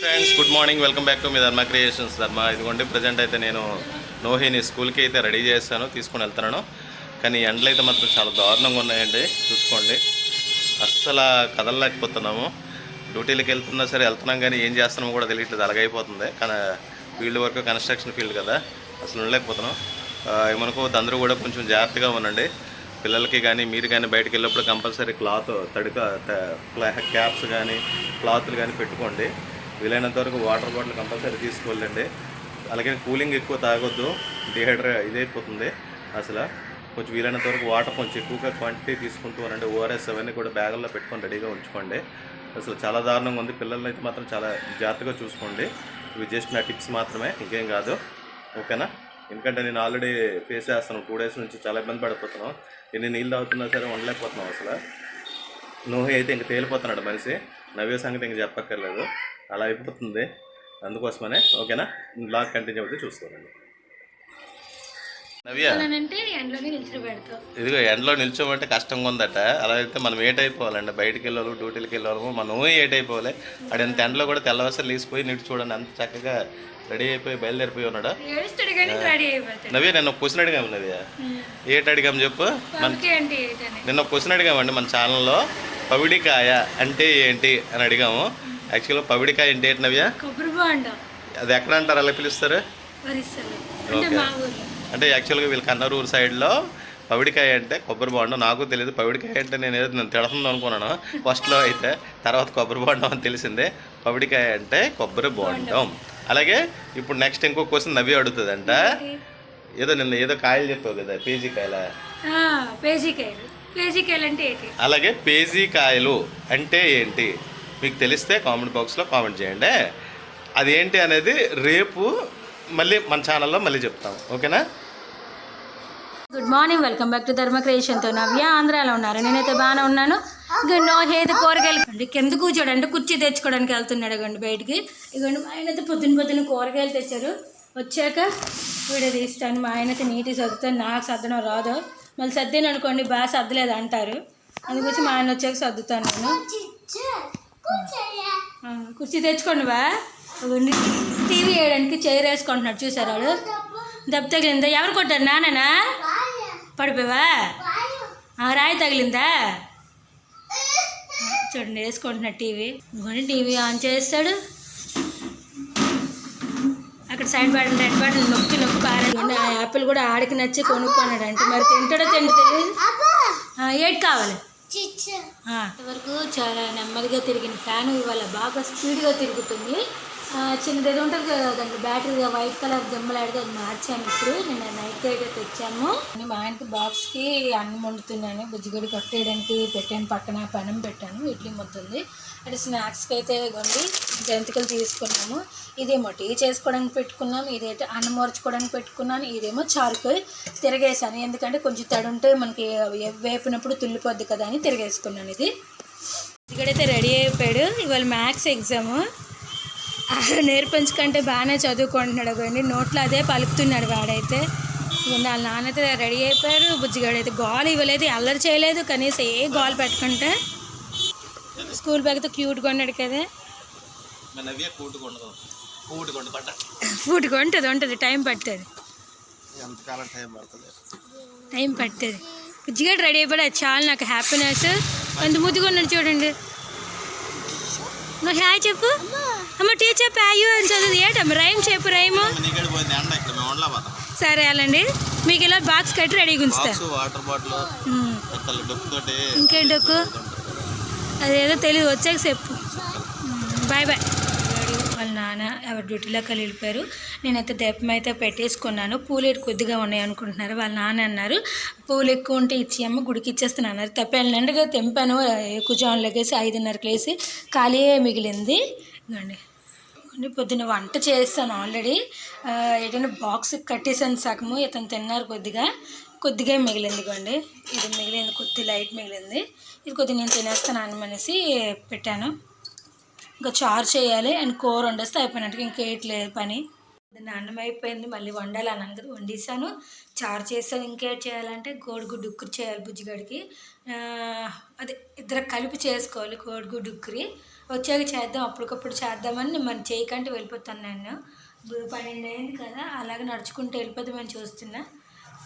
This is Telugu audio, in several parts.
Friends good morning welcome back to me Dharma creations ధర్మ ఇదిగోండి ప్రజెంట్ అయితే నేను నోహిని స్కూల్కి అయితే రెడీ చేశాను తీసుకొని వెళ్తున్నాను. కానీ ఎండలు అయితే మాత్రం చాలా దారుణంగా ఉన్నాయండి. చూసుకోండి. అస్సలు కదలలేకపోతున్నాము. డ్యూటీలకు వెళ్తున్నా సరే వెళ్తున్నాం కానీ ఏం చేస్తున్నామో కూడా తెలియట్లేదు. అలాగైపోతుంది. కానీ ఫీల్డ్ వర్క్ కన్స్ట్రక్షన్ ఫీల్డ్ కదా. అసలు ఉండలేకపోతున్నాం. ఏమనుకో అందరూ కూడా కొంచెం జాగ్రత్తగా ఉండండి. పిల్లలకి కానీ మీరు కానీ బయటకు వెళ్ళినప్పుడు కంపల్సరీ క్లాత్ తడిక క్యాప్స్ కానీ క్లాత్లు కానీ పెట్టుకోండి. వీలైనంత వరకు వాటర్ బాటిల్ కంపల్సరీ తీసుకోవాలండి. అలాగే కూలింగ్ ఎక్కువ తాగొద్దు డిహైడ్రే ఇదైపోతుంది అసలు. కొంచెం వీలైనంత వరకు వాటర్ కొంచెం ఎక్కువగా క్వాంటిటీ తీసుకుంటూ అనండి ఓఆర్ఎస్ అవన్నీ కూడా బ్యాగుల్లో పెట్టుకొని రెడీగా ఉంచుకోండి. అసలు చాలా దారుణంగా ఉంది పిల్లల్ని అయితే మాత్రం చాలా జాగ్రత్తగా చూసుకోండి. ఇవి జస్ట్ నా టిప్స్ మాత్రమే ఇంకేం కాదు. ఓకేనా? ఎందుకంటే నేను ఆల్రెడీ ఫేస్ చేస్తాను టూ డేస్ నుంచి చాలా ఇబ్బంది పడిపోతున్నాను. ఎన్ని నీళ్ళు తాగుతున్నా సరే ఉండలేకపోతున్నాం అసలు. నోహి అయితే ఇంక తేలిపోతున్నాడు మనిషి. నవ్వే సంగతి ఇంక చెప్పక్కర్లేదు. అలా అయిపోతుంది. అందుకోసమనే ఓకేనా? బ్లాగ్ కంటిన్యూ అవుతే చూసుకోండి. నవ్య. ఇదిగో ఎండలో నిల్చోమంటే కష్టంగా ఉందట. అలా అయితే మనం ఏట్ అయిపోవాలండి బయటికి వెళ్ళాలి డ్యూటీలకు వెళ్ళాలి మనం ఏట్ అయిపోవాలి ఆడ ఎంత ఎండలో కూడా తెల్లవారు లేచిపోయి నిట్టు చూడండి. అంత చక్కగా రెడీ అయిపోయి బయలుదేరిపోయి ఉన్నాడా? నవ్య నేను ఒక క్వశ్చన్ అడిగాము నవ్య. ఏటి అడిగాము చెప్పు? నిన్న క్వశ్చన్ అడిగామండి మన ఛానల్లో. పవిడికాయ అంటే ఏంటి అని అడిగాము. యాక్చువల్గా పవిడికాయ అంటే ఏంటి నవ్య? అది ఎక్కడ అంటారు? అలా పిలుస్తారు? అంటే యాక్చువల్గా వీళ్ళ కన్నరూరు సైడ్లో పవిడికాయ అంటే కొబ్బరి బొండం. నాకు తెలియదు పవిడికాయ అంటే నేను ఏదో నేను తిడుతుంది అనుకున్నాను. ఫస్ట్లో అయితే తర్వాత కొబ్బరి బొండం అని తెలిసిందే. పవిడికాయ అంటే కొబ్బరి బొండం. అలాగే ఇప్పుడు నెక్స్ట్ ఇంకో క్వశ్చన్ నవ్వి అడుగుతుందంట. ఏదో నిన్న ఏదో కాయలు చెప్పావు కదా పేజీ కాయల అంటే ఏంటి అలాగే పేజీ కాయలు అంటే ఏంటి? మీకు తెలిస్తే కామెంట్ బాక్స్లో కామెంట్ చేయండి. అది ఏంటి అనేది రేపు మళ్ళీ మన ఛానల్లో మళ్ళీ చెప్తాం. ఓకేనా? Good morning welcome back to Dharma క్రియేషన్తో నవ్య. ఆంధ్రాలో ఉన్నారు. నేనైతే బాగానే ఉన్నాను. ఇక నో హేది కూరగాయలు. అండి కింద కూర్చోడు అంటే కుర్చీ తెచ్చుకోవడానికి వెళ్తున్నాడు ఇగోండి బయటికి. ఇగోండి మా ఆయన అయితే పొద్దున పొద్దున కూరగాయలు తెచ్చారు. వచ్చాక వీడియో తీస్తాను. మా ఆయన అయితే నీటి సర్దుతాను నాకు సర్దడం రాదు. మళ్ళీ సర్దాను అనుకోండి బాగా సర్దలేదు అంటారు. అందుకొచ్చి మా ఆయన వచ్చాక సర్దుతాను నేను. కుర్చీ తెచ్చుకోండి బా. టీవీ వేయడానికి చైర్ వేసుకుంటున్నాడు చూసారు వాడు? దెబ్బ. తగిలిందా? ఎవరు కొట్టారు? నాన్ననా? పడిపోయావా? రాయి తగిలిందా? చూడండి వేసుకుంటున్నాడు టీవీ. ఇంకొని టీవీ ఆన్ చేస్తాడు. సైడ్ బటన్ రెడ్ బటన్ నొక్కి నొక్కి పారాడు ఆ యాపిల్ కూడా ఆడికి నచ్చి కొనుక్కున్నాడు అంటే మరి తింటాడో తిండి తెలియదు. ఏటి కావాలి? ఇంతవరకు చాలా నెమ్మదిగా తిరిగిన ఫ్యాన్ ఇవాళ బాగా స్పీడ్గా తిరుగుతుంది. చిన్నది ఏదో ఉంటుంది కదా దాంట్లో బ్యాటరీ వైట్ కలర్ దిమ్మలాడితే అది మార్చాను ఇప్పుడు. నేను నైట్ అయితే తెచ్చాము మా ఆయనకి బాక్స్కి అన్నం వండుతున్నాను. బుజ్జిగడి కట్టేయడానికి పెట్టాను పక్కన పెనం పెట్టాను ఇడ్లీ ముద్దుంది. అంటే స్నాక్స్కి అయితే కొండి జంతికలు తీసుకున్నాము. ఇదేమో టీ చేసుకోవడానికి పెట్టుకున్నాను ఇదైతే అన్నం మోర్చుకోవడానికి పెట్టుకున్నాను ఇదేమో చారుకు తిరగేసాను ఎందుకంటే కొంచెం తడి ఉంటే మనకి వేపినప్పుడు తుల్లిపోద్ది కదా అని తిరగేసుకున్నాను ఇది. ఇక్కడైతే రెడీ అయిపోయాడు. ఇవాళ మ్యాథ్స్ ఎగ్జాము నేర్పించుకుంటే బాగానే చదువుకుంటున్నాడు కానీ నోట్లో అదే పలుకుతున్నాడు వాడైతే. వాళ్ళ నాన్నైతే రెడీ అయిపోయారు. బుజ్జిగాడు అయితే గోల్ ఇవ్వలేదు అల్లరి చేయలేదు. కనీసం ఏ గోల్ పెట్టుకుంటే స్కూల్ బ్యాగ్తో క్యూట్గా ఉన్నాడు కదా. ఫుడ్గా ఉంటుంది ఉంటుంది. టైం పడుతుంది? టైం పడుతుంది బుజ్జిగాడు రెడీ అయిపోయాడు. అది చాలా నాకు హ్యాపీనెస్ అంత ముద్దుగా ఉన్నాడు చూడండి. నువ్వు హాయ్ చెప్పు. అమ్మ టీచర్ ప్యాయు అని చదువు? ఏంటమ్మ రైమ్ చెప్పు రైము సరే అలాండి మీకు ఇలా బాక్స్ కట్టి రెడీగా ఉంచుతా. Water bottle డొక్కుతోటి. ఇంకేంటకు అదేదో తెలియదు వచ్చాక చెప్పు. బాయ్ బాయ్ వాళ్ళ నాన్న ఎవరి డ్యూటీలోకి వెళ్ళిపోయారు నేనైతే దీపం అయితే పెట్టేసుకున్నాను. పూలు కొద్దిగా ఉన్నాయి అనుకుంటున్నారు. వాళ్ళ నాన్న అన్నారు పూలు ఎక్కువ ఉంటే ఇచ్చి అమ్మ గుడికి ఇచ్చేస్తున్నాను అన్నారు. తప్పేళ్ళండగా తెంపాను. జాన్ లగేసి ఐదున్నరకు లేసి ఖాళీ మిగిలింది. ఇదిగోండి. నేను పొద్దున్న వంట చేస్తాను ఆల్రెడీ. ఏదైనా బాక్స్ కట్టేసాను సగము ఇతను తిన్నారు కొద్దిగా. కొద్దిగా మిగిలింది ఇదిగోండి. ఇది మిగిలింది కొద్ది లైట్ మిగిలింది. ఇది కొద్దిగా నేను తినేస్తాను అనేసి పెట్టాను. ఇంకా చారు చేయాలి అండ్ కూర వండేస్తే అయిపోయినట్టుగా ఇంకేట్లేదు పని. పొద్దున్న అన్నం అయిపోయింది మళ్ళీ వండాలి అన్నాను కదా వండేసాను చారు చేస్తాను ఇంకేట్ చేయాలంటే కోడిగుడ్డు ఉక్కురు చేయాలి బుజ్జిగడికి. అదే ఇద్దరు కలిపి చేసుకోవాలి కోడిగుడ్డు ఉక్కురి. వచ్చాక చేద్దాం అప్పటికప్పుడు చేద్దామని మనం చేయకంటే వెళ్ళిపోతాను నేను. ఇప్పుడు పన్నెండు అయింది కదా అలాగే నడుచుకుంటూ వెళ్ళిపోతామని చూస్తున్నా.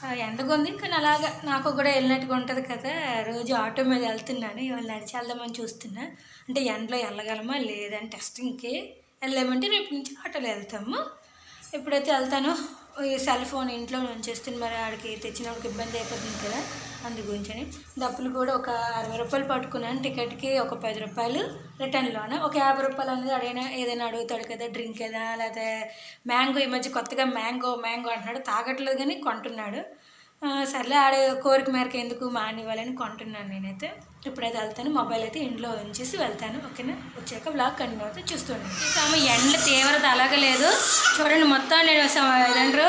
ఆ, ఉంది కానీ అలాగా నాకు కూడా వెళ్ళినట్టుగా ఉంటుంది కదా. రోజు ఆటో మీద వెళ్తున్నాను ఇవాళ నడిచి వెళ్దామని చూస్తున్నా. అంటే ఎండలో వెళ్ళగలమా లేదని టెస్టింగ్కి వెళ్ళామంటే రేపు నుంచి ఆటోలో వెళ్తాము. ఎప్పుడైతే వెళ్తానో ఈ సెల్ ఫోన్ ఇంట్లో ఉంచేస్తుంది మరి ఆడికి తెచ్చినప్పుడు ఇబ్బంది అయిపోతుంది కదా అందు గురించని. డబ్బులు కూడా ఒక అరవై రూపాయలు పట్టుకున్నాను టికెట్కి ఒక పది రూపాయలు రిటర్న్లోనే ఒక యాభై రూపాయలు అనేది అడిగినా ఏదైనా అడుగుతాడు కదా డ్రింక్ ఏదైనా లేకపోతే మ్యాంగో ఈ మధ్య కొత్తగా మ్యాంగో మ్యాంగో అంటున్నాడు తాగట్లేదు కానీ కొంటున్నాడు. సర్లే ఆడ కోరిక మేరకు ఎందుకు మానివ్వాలని కొంటున్నాను నేనైతే. ఇప్పుడైతే వెళ్తాను మొబైల్ అయితే ఇంట్లో ఉంచేసి వెళ్తాను ఓకేనా? వచ్చాక బ్లాగ్ కంటిన్యూ అవుతే చూస్తున్నాను చూసాము ఎండ తీవ్రత అలాగే లేదు. చూడండి మొత్తం నేను ఏదంటారు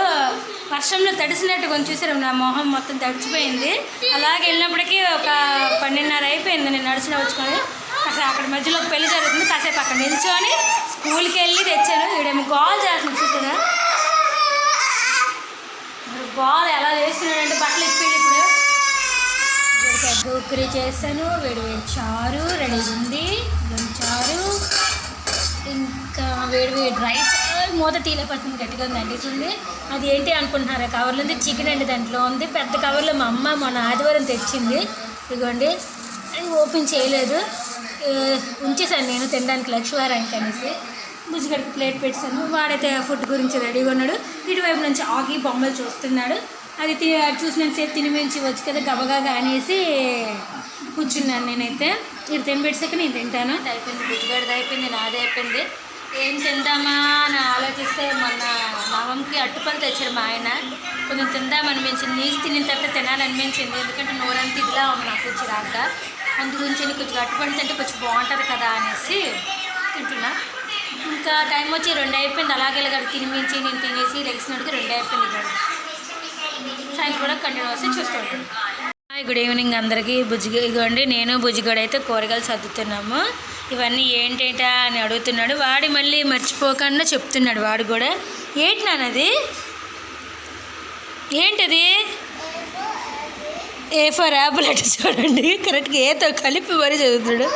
వర్షంలో తడిసినట్టు కొంచెం చూసారు నా మొహం మొత్తం తడిచిపోయింది. అలాగే వెళ్ళినప్పటికీ ఒక పన్నెండున్నర అయిపోయింది నేను నడిచిన వచ్చుకొని. కాసేపు అక్కడ మధ్యలో పెళ్ళి జరుగుతుంది కాసేపు అక్కడ నిల్చొని స్కూల్కి వెళ్ళి తెచ్చాను. ఈడేమో కాల్ చేస్తున్నాను చూసారా? వీడికి చేశాను. ఉక్కరి వేడి వేడి చారు రెడీ ఉంది. చారు. ఇంకా వేడి వేడి రైస్. మూత తీలేపడుతుంది గట్టిగా ఉంది అంటిస్తుంది. అది ఏంటి అనుకుంటున్నారా? కవర్లో ఉంది చికెన్ అండి దాంట్లో ఉంది. పెద్ద కవర్లో మా అమ్మ మొన్న ఆదివారం తెచ్చింది. ఇదిగోండి అది ఓపెన్ చేయలేదు. ఉంచేసాను నేను తినడానికి లక్ష్మీవారానికి అనేసి బుజ్జిగడికి ప్లేట్ పెట్టాను. వాడైతే ఫుడ్ గురించి రెడీగా ఉన్నాడు. ఇటువైపు నుంచి ఆగి బొమ్మలు చూస్తున్నాడు. అది తిని అది చూసినంతసేపు తినిమించి వచ్చి కదా గబగా అనేసి కూర్చున్నాను నేనైతే. ఇది తినబెట్టాక నేను తింటాను. అయిపోయింది బుజ్జిగడిది అయిపోయింది నాది అయిపోయింది. ఏం తిందామా అని ఆలోచిస్తే మొన్న నవంకి అట్టుపళ్ళు తెచ్చారు మా ఆయన. కొంచెం తిందామనిపించింది నీసు తినిన తర్వాత తినాలనిపించింది ఎందుకంటే నోరంతా ఇదిలా ఉంది నాకు వచ్చి అందు గురించి కొంచెం అట్టుపళ్ళు తింటే కొంచెం బాగుంటుంది కదా అనేసి తింటున్నా. ఇంకా టైం వచ్చి రెండు అయిపోయింది. అలాగే ఇలాగ తినిపించి నేను తినేసి లెగిసినట్టుగా రెండు అయిపోయింది ఇక్కడ సాయంత్రం కూడా కంటిన్యూ వస్తే చూస్తుంటాను హాయ్ గుడ్ ఈవినింగ్ అందరికీ. బుజ్జిగ ఇదిగోండి నేను బుజ్జిగడ అయితే కూరగాయలు సర్దుతున్నాము. ఇవన్నీ ఏంటేటా అని అడుగుతున్నాడు. వాడి మళ్ళీ మర్చిపోకుండా చెప్తున్నాడు వాడు కూడా. ఏంటి నాన్నది ఏంటది? ఏ ఫర్ యాపిల్ అంటే చూడండి. కరెక్ట్గా ఏతో కలిపి మరీ చదువుతున్నాడు.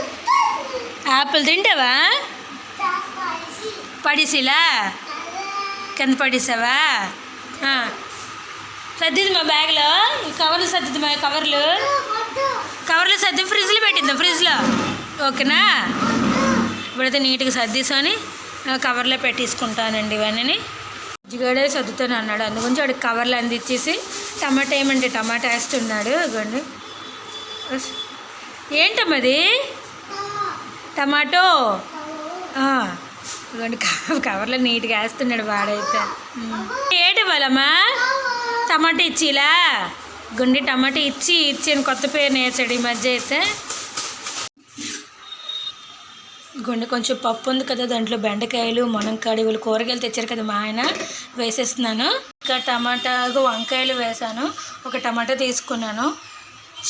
యాపిల్ తింటావా? పడిసిలా? కింద పడేసావా. సర్దిది మా బ్యాగ్లో. కవర్లు సర్దిది మా కవర్లు. కవర్లు సర్ది ఫ్రిడ్జ్లో పెట్టిద్దాం ఫ్రిడ్జ్లో. ఓకేనా? ఇప్పుడైతే నీట్గా సర్దిసుకొని కవర్లో పెట్టేసుకుంటానండి ఇవన్నీ జిగడే సర్దుతాను అన్నాడు. అందుగురించి వాడికి కవర్లు అందించేసి టమాటా ఏమంటే టమాటా వేస్తున్నాడు. ఇవ్వండి ఏంటమ్మది టమాటో? ఇవ్వండి కవర్లో నీట్గా వేస్తున్నాడు వాడైతే. ఏంటి వాళ్ళమ్మా టమాటా ఇచ్చిలా? గుండి టమాటా ఇచ్చి ఇచ్చాను కొత్త పేరు నేర్చాడు ఈ మధ్య అయితే. గుండె కొంచెం పప్పు ఉంది కదా దాంట్లో బెండకాయలు మునక్కాయలు వీళ్ళు కూరగాయలు తెచ్చారు కదా మా ఆయన. వేసేస్తున్నాను. ఇంకా టమాటా వంకాయలు వేసాను ఒక టమాటా తీసుకున్నాను.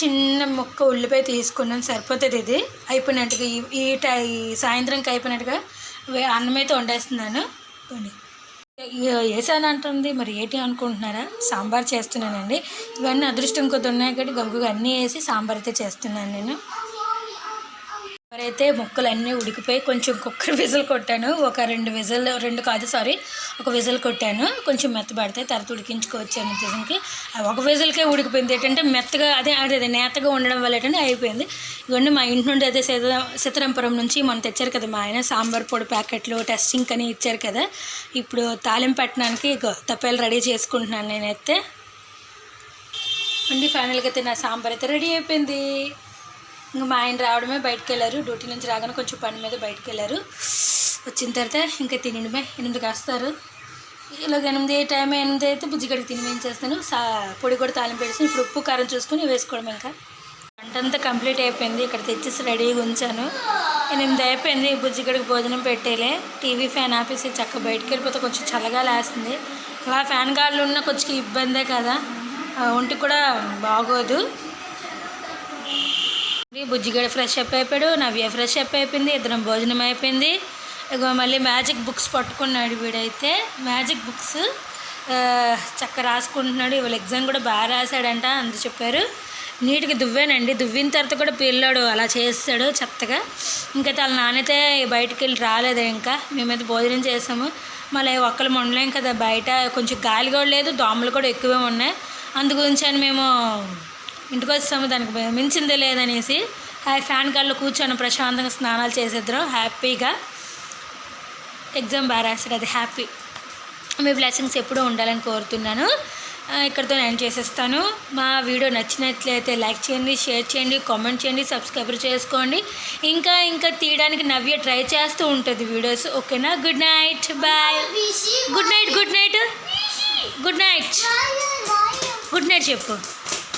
చిన్న ముక్క ఉల్లిపాయ తీసుకున్నాను. సరిపోతుంది ఇది. అయిపోయినట్టుగా ఈ- ఈ టై సాయంత్రంకి అయిపోయినట్టుగా వే- అన్నం అయితే వండేస్తున్నాను వేసాను అంటుంది మరి ఏంటి అనుకుంటున్నారా? సాంబార్ చేస్తున్నానండి. ఇవన్నీ అదృష్టం కొద్ది ఉన్నాయి కాబట్టి గబగబా అన్నీ వేసి సాంబార్ అయితే చేస్తున్నాను నేను. అయితే ముక్కలు అన్నీ ఉడికిపోయి కొంచెం కుక్కర్ విజిల్ కొట్టాను. ఒక రెండు విజిల్ రెండు కాదు సారీ ఒక విజిల్ కొట్టాను. కొంచెం మెత్తబడితే తర్వాత ఉడికించుకోవచ్చు అనే ఆ ఒక విజిల్కే ఉడికిపోయింది. ఏంటంటే మెత్తగా అదే అదే నేతగా ఉండడం వల్ల ఏంటంటే అయిపోయింది. ఇవన్నీ మా ఇంటి నుండి అయితే సీత సీతారాంపురం నుంచి మనం తెచ్చారు కదా మా ఆయన. సాంబార్ పొడి ప్యాకెట్లు టెస్టింగ్ అని ఇచ్చారు కదా. ఇప్పుడు తాలిం పెట్టడానికి తప్పేలు రెడీ చేసుకుంటున్నాను నేనైతే. అండి ఫైనల్గా అయితే నా సాంబార్ అయితే రెడీ అయిపోయింది. ఇంకా మా ఆయన రావడమే బయటకు వెళ్ళారు డ్యూటీ నుంచి రాగానే కొంచెం పని మీద బయటకు వెళ్ళారు వచ్చిన తర్వాత ఇంకా తినడమే. ఎనిమిదికి వస్తారు. ఇలాగ ఎనిమిది టైం ఎనిమిది అయితే బుజ్జిగడికి తినిపించేస్తాను సా పొడి కూడా తాలింపు వేసి ఇప్పుడు ఉప్పు కారం చూసుకొని వేసుకోవడం ఇంకా. వంట అంతా కంప్లీట్ అయిపోయింది. ఇక్కడ తెచ్చేసి రెడీగా ఉంచాను. ఎనిమిది అయిపోయింది. బుజ్జిగడికి భోజనం పెట్టేలే. టీవీ ఫ్యాన్ ఆపేసి చక్క బయటకు వెళ్ళిపోతే కొంచెం చల్లగా లేస్తుంది. అలా ఫ్యాన్ గాళ్ళు ఉన్న కొంచెం ఇబ్బందే కదా. ఒంటికి కూడా బాగోదు. బుజ్జిగడ ఫ్రెష్ అప్ అయిపోయాడు నవ్య ఫ్రెష్ అప్ అయిపోయింది ఇద్దరం భోజనం అయిపోయింది. ఇగో మళ్ళీ మ్యాజిక్ బుక్స్ పట్టుకున్నాడు వీడైతే. మ్యాజిక్ బుక్స్ చక్క రాసుకుంటున్నాడు ఇవాళ ఎగ్జామ్ కూడా బాగా రాశాడంట అందరు చెప్పారు. నీట్గా దువ్వానండి దువ్విన తర్వాత కూడా పిల్లాడు అలా చేస్తాడు చెత్తగా. ఇంకా వాళ్ళ నానైతే బయటికి వెళ్ళి రాలేదు ఇంకా. మేమైతే భోజనం చేసాము. మళ్ళీ ఒక్కరు ఉండలేం కదా బయట కొంచెం గాలి కూడా లేదు దోమలు కూడా ఎక్కువే ఉన్నాయి. అందు గురించి అని మేము ఇంటికి వచ్చాము దానికి మించిందే లేదనేసి హాయ్ ఫ్యాన్ గాల్లో కూర్చొని ప్రశాంతంగా స్నానాలు చేసేద్దరం హ్యాపీగా. ఎగ్జామ్ బాగా అది హ్యాపీ. మీ బ్లెస్సింగ్స్ ఎప్పుడూ ఉండాలని కోరుతున్నాను. ఇక్కడితో నేను చేసేస్తాను. మా వీడియో నచ్చినట్లయితే లైక్ చేయండి షేర్ చేయండి కామెంట్ చేయండి సబ్స్క్రైబ్ చేసుకోండి. ఇంకా ఇంకా తీయడానికి నవ్య ట్రై చేస్తూ ఉంటుంది వీడియోస్. ఓకేనా? Good night bye good night good night good night good night చెప్పు.